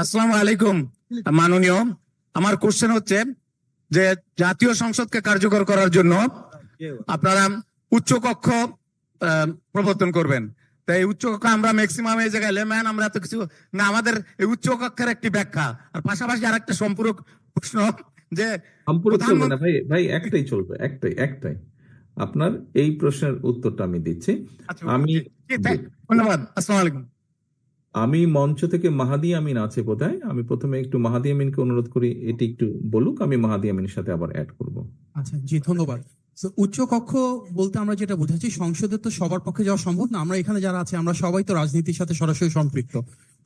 আসসালামু আলাইকুম মাননীয়। আমার কোশ্চেন হচ্ছে যে জাতীয় সংসদকে কার্যকর করার জন্য আপনারা উচ্চ কক্ষ প্রবর্তন করবেন। তাই এই উচ্চ কক্ষ আমরা ম্যাক্সিমাম এই জায়গায় লেম্যান আমরা এত কিছু না আমাদের এই উচ্চ কক্ষের একটি ব্যাখ্যা। আর পাশাপাশি আর একটা সম্পূরক প্রশ্ন যে ভাই ভাই একটাই চলবে একটাই একটাই। আপনার এই প্রশ্নের উত্তরটা আমি দিচ্ছি। আচ্ছা, আমি ধন্যবাদ আসসালামু আলাইকুম। আমি মঞ্চ থেকে মাহাদি আমিন আছে বোধহয়। আমি প্রথমে একটু মাহাদি আমিনকে অনুরোধ করি, এটি একটু বলুক, আমি মাহাদি আমিনের সাথে আবার অ্যাড করব। আচ্ছা জি, ধন্যবাদ। উচ্চ কক্ষ বলতে আমরা যেটা বুঝাচ্ছি সংসদে তো সবার পক্ষে যাওয়া সম্ভব না। আমরা এখানে যারা আছে, আমরা সবাই তো রাজনীতির সাথে সরাসরি সম্পৃক্ত।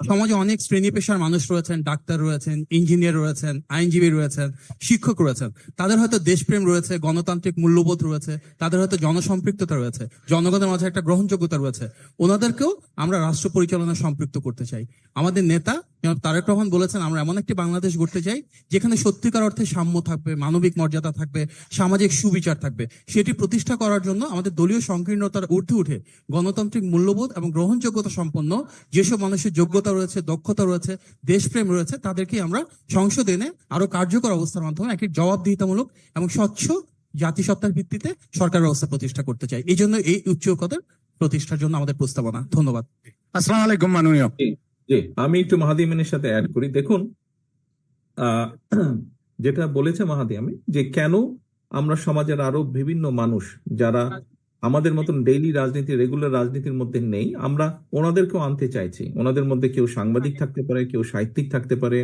সমাজে অনেক শ্রেণি পেশার মানুষ রয়েছেন, ডাক্তার রয়েছেন, ইঞ্জিনিয়ার রয়েছেন, আইনজীবী রয়েছেন, শিক্ষক রয়েছেন। তাদের হয়তো দেশপ্রেম রয়েছে, গণতান্ত্রিক মূল্যবোধ রয়েছে, তাদের হয়তো জনসম্পৃক্ততা রয়েছে, জনগণের মাঝে একটা গ্রহণযোগ্যতা রয়েছে। ওনাদেরকেও আমরা রাষ্ট্র পরিচালনা সম্পৃক্ত করতে চাই। আমাদের নেতা তারেক রহমান বলেছেন আমরা এমন একটি বাংলাদেশ গড়তে চাই যেখানে সত্যিকার অর্থে সাম্য থাকবে মানবিক মর্যাদা থাকবে সামাজিক সুবিচার থাকবে। সেটি প্রতিষ্ঠা করার জন্য আমাদের দলীয় সংকীর্ণতার ঊর্ধ্বে উঠে গণতান্ত্রিক মূল্যবোধ এবং গ্রহণযোগ্যতা সম্পন্ন যেসব মানুষের যোগ্যতা রয়েছে দক্ষতা রয়েছে দেশপ্রেম রয়েছে তাদেরকে আমরা সংসদে এনে আরও কার্যকর অবস্থার মাধ্যমে একটি জবাবদিহিতামূলক এবং স্বচ্ছ জাতিসত্তার ভিত্তিতে সরকার ব্যবস্থা প্রতিষ্ঠা করতে চাই। এই জন্য এই উচ্চ প্রতিষ্ঠার জন্য আমাদের প্রস্তাবনা। ধন্যবাদ। আসসালাম আলাইকুম মাননীয়। জি, আমি একটু মাহাদি আমিনের সাথে অ্যাড করি। দেখুন যেটা বলেছে মাহাদি আমিন যে কেন আমরা সমাজের আরও বিভিন্ন মানুষ যারা আমাদের মতন ডেইলি রাজনীতি রেগুলার রাজনীতির মধ্যে নেই, আমরা ওনাদেরকেও আনতে চাইছি। ওনাদের মধ্যে কেউ সাংবাদিক থাকতে পারে, কেউ সাহিত্যিক থাকতে পারে,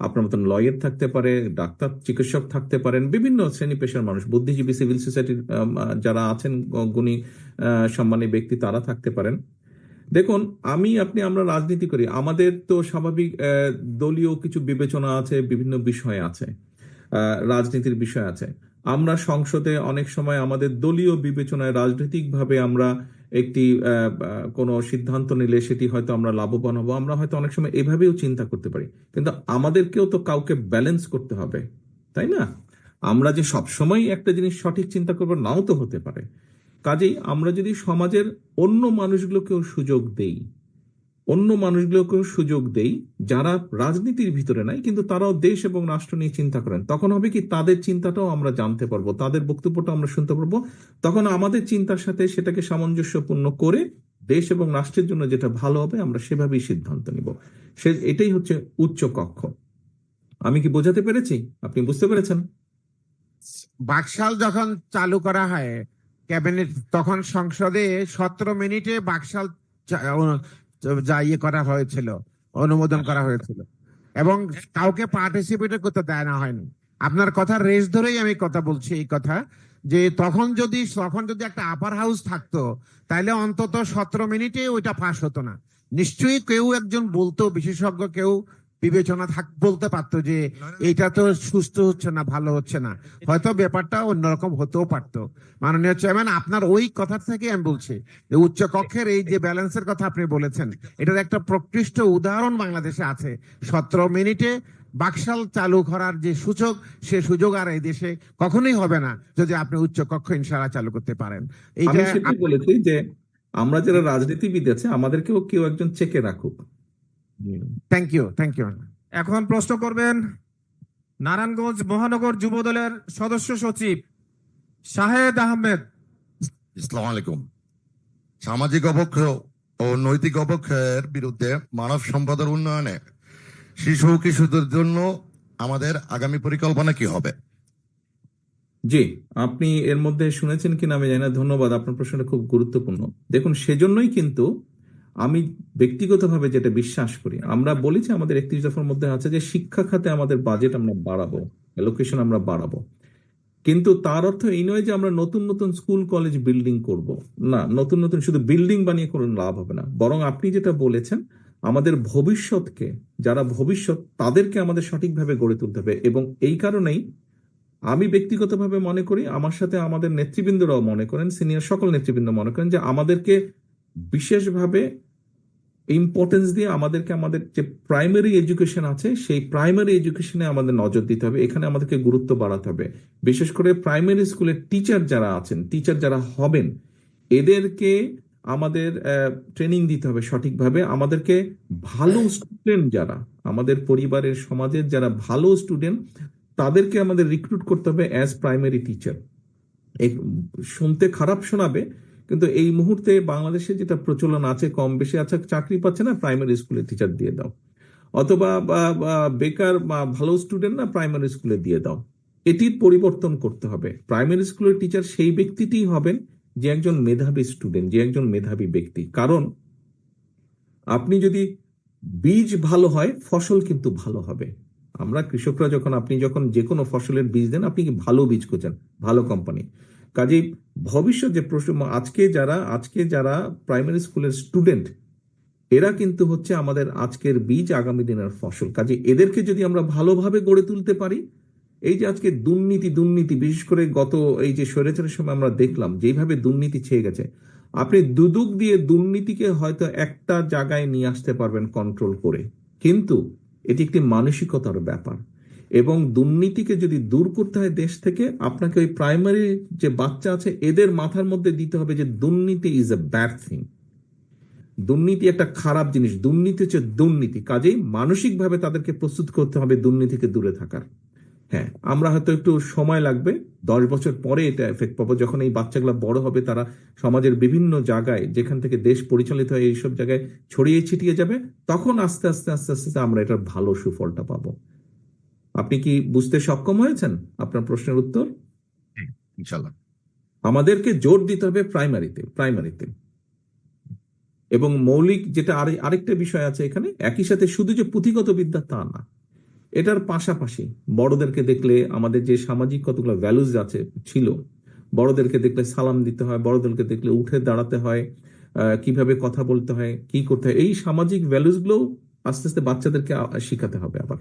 আপনার মতন লয়ার থাকতে পারে, ডাক্তার, চিকিৎসক থাকতে পারেন, বিভিন্ন শ্রেণি পেশার মানুষ, বুদ্ধিজীবী সিভিল সোসাইটির যারা আছেন গুণী সম্মানী ব্যক্তি, তারা থাকতে পারেন। দেখুন, আমি, আপনি, আমরা রাজনীতি করি। আমাদের তো স্বাভাবিক দলীয় কিছু বিবেচনা আছে, বিভিন্ন বিষয় আছে রাজনীতির বিষয় আছে। আমরা সংসদে অনেক সময় আমাদের দলীয় বিবেচনায় রাজনৈতিকভাবে আমরা একটি কোনো সিদ্ধান্ত নিলে সেটি হয়তো আমরা লাভবান হব। আমরা হয়তো অনেক সময় এভাবেও চিন্তা করতে পারি। কিন্তু আমাদেরকেও তো কাউকে ব্যালেন্স করতে হবে, তাই না? আমরা যে সবসময় একটা জিনিস সঠিক চিন্তা করব, নাও তো হতে পারে। কাজেই আমরা যদি সমাজের অন্য মানুষগুলোকেও সুযোগ দেই, অন্য মানুষগুলোকেও সুযোগ দেই, যারা রাজনীতির ভিতরে নাই, কিন্তু তারাও দেশ এবং রাষ্ট্র নিয়ে চিন্তা করেন, তখন হবে কি তাদের চিন্তাটাও আমরা জানতে পারব, তাদের বক্তব্যটা আমরা শুনতে পারব, তখন আমাদের চিন্তার সাথে সেটাকে সামঞ্জস্যপূর্ণ করে দেশ এবং রাষ্ট্রের জন্য যেটা ভালো হবে আমরা সেভাবেই সিদ্ধান্ত নিব। সে, এটাই হচ্ছে উচ্চ কক্ষ। আমি কি বোঝাতে পেরেছি? আপনি বুঝতে পেরেছেন? বাকশাল যখন চালু করা হয় ক্যাবিনেট তখন সংসদে সতেরো মিনিটে বাকশাল যা ইয়ে করা হয়েছিল, অনুমোদন করা হয়েছিল। এবং কাউকে পার্টিসিপেট করতে দেয় না হয়নি। আপনার কথা রেস ধরেই আমি কথা বলছি এই কথা, যে তখন যদি তখন যদি একটা আপার হাউস থাকতো, তাহলে অন্তত সতেরো মিনিটে ওইটা পাস হতো না। নিশ্চয়ই কেউ একজন বলতো, বিশেষজ্ঞ কেউ বিবেচনা থাক বলতে পারতো যে এটা তো সুস্থ হচ্ছে না ভালো হচ্ছে না। হয়তো ব্যাপারটা অন্যরকম হতেও পারতো। মাননীয় চেয়ারম্যান আপনার ওই কথা থেকে আমি বলছি যে উচ্চ কক্ষের এই যে ব্যালেন্সের কথা আপনি বলেছেন এটার একটা প্রকৃষ্ট উদাহরণ বাংলাদেশে আছে। সতেরো মিনিটে বাকশাল চালু করার যে সুযোগ সে সুযোগ আর এই দেশে কখনোই হবে না যদি আপনি উচ্চ কক্ষ ইনশাআল্লাহ চালু করতে পারেন। এইটা বলেছি যে আমরা যারা রাজনীতিবিদ আছে আমাদেরকেও কেউ একজন চেকে রাখুক। থ্যাংক ইউ থ্যাংক ইউ এখন প্রশ্ন করবেন নারায়ণগঞ্জ মহানগর যুব দলের সদস্য সচিব শাহেদ আহমেদ। ইসলাম আলাইকুম। সামাজিক অবক্ষয় ও নৈতিক অবক্ষয়ের বিরুদ্ধে মানব সম্পদের উন্নয়নে শিশু কিশোরদের জন্য আমাদের আগামী পরিকল্পনা কি হবে? জি আপনি এর মধ্যে শুনেছেন কিনা আমি জানি না। ধন্যবাদ আপনার প্রশ্নটা খুব গুরুত্বপূর্ণ। দেখুন সেজন্যই কিন্তু আমি ব্যক্তিগতভাবে যেটা বিশ্বাস করি, আমরা বলি যে আমাদের একত্রিশ দফার মধ্যে আছে যে শিক্ষা খাতে আমাদের বাজেট আমরা বাড়াবো লোকেশন আমরা বাড়াবো। কিন্তু তার অর্থ এই নয় যে আমরা নতুন নতুন স্কুল কলেজ বিল্ডিং করব। না, নতুন নতুন শুধু বিল্ডিং বানিয়ে কোনো লাভ হবে না। বরং আপনি যেটা বলেছেন, আমাদের ভবিষ্যৎকে, যারা ভবিষ্যৎ, তাদেরকে আমাদের সঠিকভাবে গড়ে তুলতে হবে। এবং এই কারণেই আমি ব্যক্তিগতভাবে মনে করি, আমার সাথে আমাদের নেতৃবৃন্দরাও মনে করেন সিনিয়র সকল নেতৃবৃন্দ মনে করেন যে আমাদেরকে বিশেষভাবে ইম্পর্টেন্স দিয়ে আমাদেরকে আমাদের যে প্রাইমারি এডুকেশন আছে, সেই প্রাইমারি এডুকেশনে আমাদের নজর দিতে হবে। এখানে আমাদেরকে গুরুত্ব বাড়াতে হবে। বিশেষ করে প্রাইমারি স্কুলের টিচার যারা আছেন টিচার যারা হবেন, এদেরকে আমাদের ট্রেনিং দিতে হবে সঠিকভাবে। আমাদেরকে ভালো স্টুডেন্ট যারা, আমাদের পরিবারের, সমাজের যারা ভালো স্টুডেন্ট তাদেরকে আমাদের রিক্রুট করতে হবে অ্যাজ প্রাইমারি টিচার শুনতে খারাপ শোনাবে কিন্তু এই মুহূর্তে বাংলাদেশে যেটা প্রচলন আছে, কম বেশি আছে, চাকরি পাচ্ছে না প্রাইমারি স্কুলে টিচার দিয়ে দাও। অথবা বেকার ভালো স্টুডেন্ট না প্রাইমারি স্কুলে দিয়ে দাও। এটির পরিবর্তন করতে হবে। প্রাইমারি স্কুলের টিচার সেই ব্যক্তিটি হবেন যে একজন মেধাবী স্টুডেন্ট যে একজন মেধাবী ব্যক্তি। কারণ, আপনি যদি বীজ ভালো হয়, ফসল কিন্তু ভালো হবে। আমরা কৃষকরা যখন, আপনি যখন যে কোনো ফসলের বীজ দেন, আপনি কি ভালো বীজ খোঁজেন ভালো কোম্পানি কাজেই ভবিষ্যৎ যে প্রশ্ন আজকে যারা আজকে যারা প্রাইমারি স্কুলের স্টুডেন্ট এরা কিন্তু হচ্ছে আমাদের আজকের বীজ আগামী দিনের ফসল। কাজে এদেরকে যদি আমরা ভালোভাবে গড়ে তুলতে পারি, এই যে আজকে দুর্নীতি দুর্নীতি, বিশেষ করে গত এই যে স্বৈরাচারের সময় আমরা দেখলাম, যেভাবে দুর্নীতি ছেয়ে গেছে, আপনি দুদুক দিয়ে দুর্নীতিকে হয়তো একটা জায়গায় নিয়ে আসতে পারবেন কন্ট্রোল করে। কিন্তু এটি একটি মানসিকতার ব্যাপার। এবং দুর্নীতিকে যদি দূর করতে হয় দেশ থেকে, আপনাকে ওই প্রাইমারি যে বাচ্চা আছে, এদের মাথার মধ্যে দিতে হবে যে দুর্নীতি ইজ এ ব্যাড থিং দুর্নীতি একটা খারাপ জিনিস। দুর্নীতি হচ্ছে দুর্নীতি। কাজেই মানসিকভাবে তাদেরকে প্রস্তুত করতে হবে দুর্নীতিকে দূরে থাকার। হ্যাঁ আমরা হয়তো একটু সময় লাগবে। দশ বছর পরে এটা এফেক্ট পাবো। যখন এই বাচ্চাগুলো বড় হবে, তারা সমাজের বিভিন্ন জায়গায়, যেখান থেকে দেশ পরিচালিত হয়, এইসব জায়গায় ছড়িয়ে ছিটিয়ে যাবে, তখন আস্তে আস্তে আস্তে আস্তে আমরা এটার ভালো সুফলটা পাবো। আপনি কি বুঝতে সক্ষম হয়েছেন আপনার প্রশ্নের উত্তর? ইনশাল্লাহ আমাদেরকে জোর দিতে হবে প্রাইমারিতে প্রাইমারিতে। এবং মৌলিক যেটা আরেকটা বিষয় আছে এখানে একই সাথে শুধু যে পুঁথিগত বিদ্যা তা না এটার পাশাপাশি বড়দেরকে দেখলে আমাদের যে সামাজিক কতগুলো ভ্যালুজ আছে ছিল বড়দেরকে দেখলে সালাম দিতে হয় বড়দেরকে দেখলে উঠে দাঁড়াতে হয় আহ, কীভাবে কথা বলতে হয় কি করতে হয় এই সামাজিক ভ্যালুসগুলো আস্তে আস্তে বাচ্চাদেরকে শিখাতে হবে আবার।